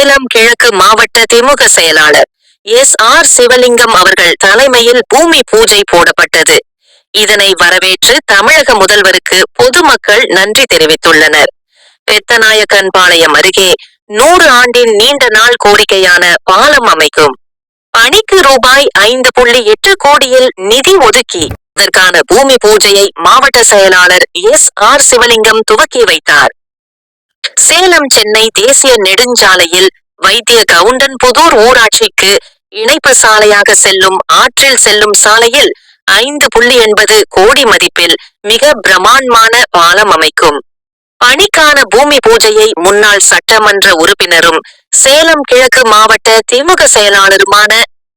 சேலம் கிழக்கு மாவட்ட திமுக செயலாளர் எஸ் ஆர் சிவலிங்கம் அவர்கள் தலைமையில் பூமி பூஜை போடப்பட்டது. இதனை வரவேற்று தமிழக முதல்வருக்கு பொதுமக்கள் நன்றி தெரிவித்துள்ளனர். பெத்தநாயக்கன்பாளையம் அருகே நூறு ஆண்டின் நீண்ட நாள் கோரிக்கையான பாலம் அமைக்கும். பணிக்கு ரூபாய் ஐந்து புள்ளி எட்டு கோடியில் நிதி ஒதுக்கி அதற்கான பூமி பூஜையை மாவட்ட செயலாளர் எஸ் ஆர் சிவலிங்கம் துவக்கி வைத்தார். சேலம் சென்னை தேசிய நெடுஞ்சாலையில் வைத்திய கவுண்டன் புதூர் ஊராட்சிக்கு இணைப்பு சாலையாக செல்லும் ஆற்றில் செல்லும் சாலையில் ஐந்து புள்ளி எண்பது கோடி மதிப்பில் மிக பிரமாண்டமான பாலம் அமைக்கும். பணிக்கான பூமி பூஜையை முன்னாள் சட்டமன்ற உறுப்பினரும் சேலம் கிழக்கு மாவட்ட திமுக செயலாளருமான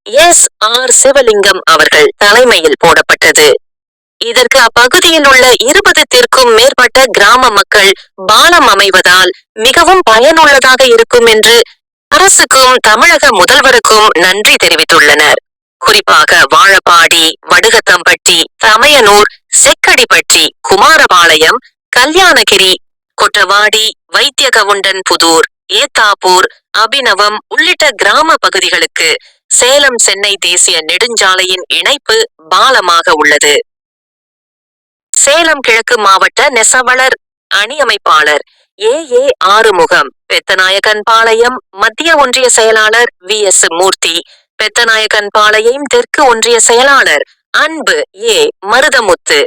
எஸ் ஆர் சிவலிங்கம் அவர்கள் தலைமையில் போடப்பட்டது. இதற்கு அப்பகுதியில் உள்ள இருபதுத்திற்கும் மேற்பட்ட கிராம மக்கள் பாலம் அமைவதால் மிகவும் பயனுள்ளதாக இருக்கும் என்று அரசுக்கும் தமிழக முதல்வருக்கும் நன்றி தெரிவித்துள்ளனர். குறிப்பாக வாழப்பாடி வடுகத்தம்பட்டி சமயனூர் செக்கடிப்பட்டி குமாரபாளையம் கல்யாணகிரி கொட்டவாடி வைத்தியகவுண்டன் புதூர் ஏத்தாப்பூர் அபிநவம் உள்ளிட்ட கிராம பகுதிகளுக்கு சேலம் சென்னை தேசிய நெடுஞ்சாலையின் இணைப்பு பாலமாக உள்ளது. சேலம் கிழக்கு மாவட்ட நெசவளர் அணி அமைப்பாளர் ஏ. ஏ. ஆறுமுகம் பெத்தநாயக்கன்பாளையம் மத்திய ஒன்றிய செயலாளர் வி. எஸ். மூர்த்தி பெத்தநாயக்கன்பாளையம் தெற்கு ஒன்றிய செயலாளர் அன்பு ஏ. மருதமுத்து.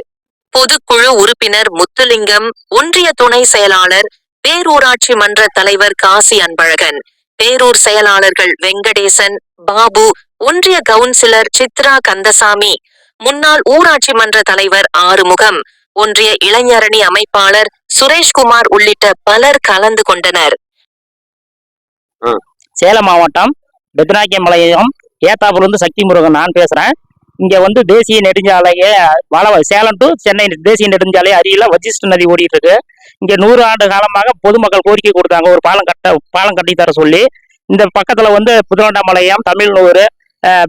பொதுக்குழு உறுப்பினர் முத்துலிங்கம் ஒன்றிய துணை செயலாளர் பேரூராட்சி மன்ற தலைவர் காசி அன்பழகன் பேரூர் செயலாளர்கள் வெங்கடேசன் பாபு ஒன்றிய கவுன்சிலர் சித்ரா கந்தசாமி முன்னாள் ஊராட்சி மன்ற தலைவர் ஆறுமுகம் ஒன்றிய இளைஞரணி அமைப்பாளர் சுரேஷ்குமார் உள்ளிட்ட பலர் கலந்து கொண்டனர். சேலம் மாவட்டம் பெத்னாக்கியம்பாளையம் ஏத்தாப்பூர்லேருந்து சக்தி முருகன் நான் பேசுகிறேன் இங்கே வந்து தேசிய நெடுஞ்சாலையை வள சேலம் டு சென்னை தேசிய நெடுஞ்சாலை அருகில் வஜிஸ்ட் நதி ஓடிட்டு இருக்கு இங்கே நூறு ஆண்டு காலமாக பொதுமக்கள் கோரிக்கை கொடுத்தாங்க ஒரு பாலம் கட்ட பாலம் கட்டி தர சொல்லி. இந்த பக்கத்தில் வந்து புதுவண்டாம்பாளையம் தமிழ்நூறு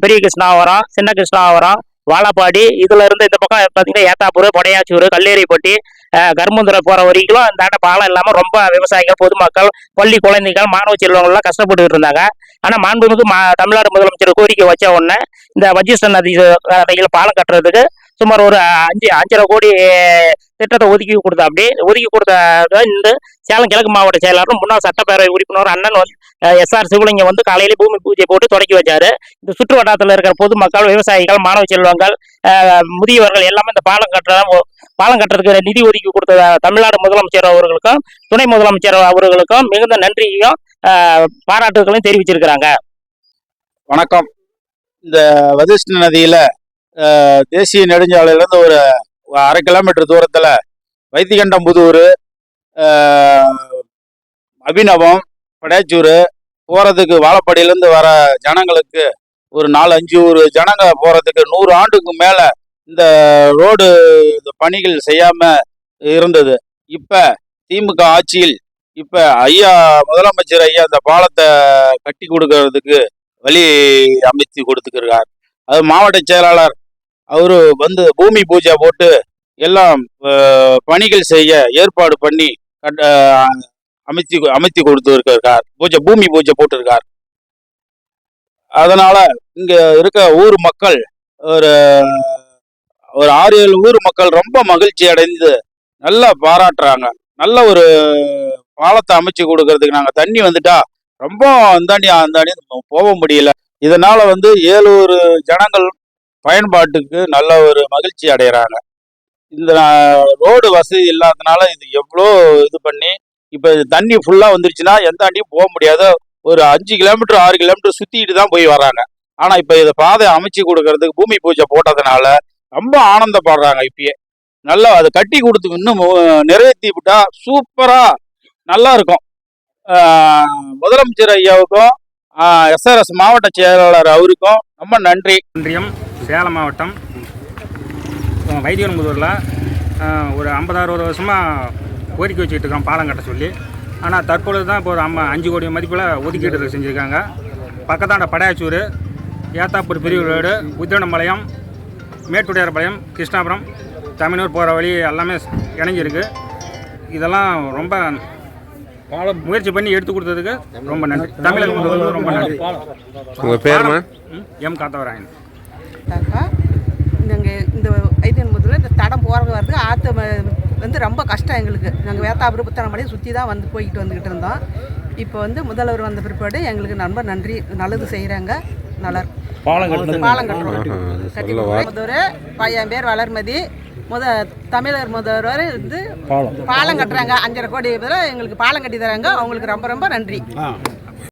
பெரிய கிருஷ்ணாவரம் சின்ன கிருஷ்ணாவரம் வாழப்பாடி இதுல இருந்து இந்த பக்கம் பார்த்தீங்கன்னா ஏத்தாப்பூர் பொடையாச்சூர் கல்லேரிப்பட்டி கருமந்துரை போற போகிற வரைக்கும் அந்த ஆட்ட பாலம் இல்லாமல் ரொம்ப விவசாயிகள் பொதுமக்கள் பள்ளி குழந்தைகள் மாணவ செல்வங்கள்லாம் கஷ்டப்பட்டுக்கிட்டு இருந்தாங்க. ஆனால் மாண்புமிகு மா தமிழ்நாடு முதலமைச்சர் கோரிக்கை வச்ச உடனே இந்த வஜிஸ்டன் நதி அருகில் பாலம் கட்டுறதுக்கு சுமார் ஒரு அஞ்சு அஞ்சரை கோடி திட்டத்தை ஒதுக்கி கொடுத்தா. அப்படி ஒதுக்கி கொடுத்த இந்த சேலம் கிழக்கு மாவட்ட செயலாளரும் முன்னாள் சட்டப்பேரவை உறுப்பினர் அண்ணன் வந்து எஸ்ஆர் சிவலிங்கம் வந்து காலையில பூமி பூஜை போட்டு தொடக்கி வச்சாரு. இந்த சுற்று வட்டாரத்தில் இருக்கிற பொதுமக்கள் விவசாயிகள் மாணவ செல்வங்கள் முதியவர்கள் எல்லாமே இந்த பாலம் கட்டுற பாலம் கட்டுறதுக்கு நிதி ஒதுக்கி கொடுத்த தமிழ்நாடு முதலமைச்சர் அவர்களுக்கும் துணை முதலமைச்சர் அவர்களுக்கும் மிகுந்த நன்றியையும் பாராட்டுகளையும் தெரிவிச்சிருக்கிறாங்க. வணக்கம். இந்த வதிஷ்ண நதியில் தேசிய நெடுஞ்சாலையிலேருந்து ஒரு அரை கிலோமீட்டர் தூரத்தில் வைத்திகண்டம்புதூர் அபிநவம் படேச்சூர் போகிறதுக்கு வாழப்பாடியிலேருந்து வர ஜனங்களுக்கு ஒரு நாலு அஞ்சு ஒரு ஜனங்க போகிறதுக்கு நூறு ஆண்டுக்கு மேலே இந்த ரோடு இந்த பணிகள் செய்யாமல் இருந்தது. இப்போ திமுக ஆட்சியில் இப்போ ஐயா முதலமைச்சர் ஐயா இந்த பாலத்தை கட்டி கொடுக்கறதுக்கு வழி அமைத்து கொடுத்துக்கிறார் அது மாவட்ட செயலாளர் அவரு வந்து பூமி பூஜை போட்டு எல்லாம் பணிகள் செய்ய ஏற்பாடு பண்ணி கட்ட அமைத்து அமைத்து கொடுத்து இருக்கார் பூஜை பூமி பூஜை போட்டிருக்கார். அதனால இங்க இருக்க ஊர் மக்கள் ஒரு ஒரு ஆறு ஏழு ஊர் மக்கள் ரொம்ப மகிழ்ச்சி அடைந்து நல்லா பாராட்டுறாங்க. நல்ல ஒரு பாலத்தை அமைச்சு கொடுக்கறதுக்கு நாங்கள் தண்ணி வந்துட்டா ரொம்ப அந்தாண்டி அந்தாண்டி போக முடியல. இதனால வந்து ஏழூர் ஜனங்கள் பயன்பாட்டுக்கு நல்ல ஒரு மகிழ்ச்சி அடைகிறாங்க இந்த ரோடு வசதி இல்லாதனால இது எவ்வளோ இது பண்ணி இப்போ தண்ணி ஃபுல்லாக வந்துருச்சுன்னா எந்தாண்டியும் போக முடியாத ஒரு அஞ்சு கிலோமீட்டர் ஆறு கிலோமீட்டர் சுற்றிட்டு தான் போய் வராங்க. ஆனால் இப்போ இதை பாதை அமைச்சு கொடுக்கறதுக்கு பூமி பூஜை போட்டதுனால ரொம்ப ஆனந்தப்படுறாங்க இப்பயே. நல்லா அதை கட்டி கொடுத்து இன்னும் நிறைவேற்றி விட்டா சூப்பராக நல்லா இருக்கும். முதலமைச்சர் ஐயாவுக்கும் எஸ்ஆர்எஸ் மாவட்ட செயலாளர் அவருக்கும் ரொம்ப நன்றி. ஒன்றியம் சேலம் மாவட்டம் வைத்தியன்புதூரில் ஒரு ஐம்பது அறுபது வருஷமாக கோரிக்கை வச்சுக்கிட்டு இருக்கோம் பாலம் கட்ட சொல்லி. ஆனால் தற்பொழுது தான் இப்போ ஒரு அம்மா அஞ்சு கோடி மதிப்பில் ஒதுக்கீடு செஞ்சுருக்காங்க. பக்கத்தாண்ட படையாச்சூர் ஏத்தாப்பூர் பிரிவு ரோடு உத்திரணம்பாளையம் மேட்டுடையார்பாளையம் கிருஷ்ணாபுரம் தமிழ்நூர் போகிற வழி எல்லாமே இணைஞ்சிருக்கு. இதெல்லாம் ரொம்ப முயற்சி பண்ணி எடுத்து கொடுத்ததுக்கு ரொம்ப நன்றி. தமிழக ரொம்ப நன்றி. உங்கள் பேருமா ம், எம் காத்தவராயன். பார்த்தாக்கா நாங்கள் இந்த ஐடியன் முதல்ல இந்த தடம் போகிறது வருது ஆற்று வந்து ரொம்ப கஷ்டம் எங்களுக்கு. நாங்கள் வேத்தாபுரம் புத்தனமடி சுற்றி தான் வந்து போய்கிட்டு வந்துக்கிட்டு இருந்தோம். இப்போ வந்து முதல்வர் வந்த பிற்பாடு எங்களுக்கு ரொம்ப நன்றி நல்லது செய்கிறாங்க நல்லா. பாலம் கட்டுறோம். கட்டி முதல்வர் பையன் பேர் வளர்மதி. முத தமிழர் முதல்வர் வந்து பாலம். கட்டுறாங்க. அஞ்சரை கோடி எங்களுக்கு பாலம் கட்டி தராங்க. அவங்களுக்கு ரொம்ப ரொம்ப நன்றி.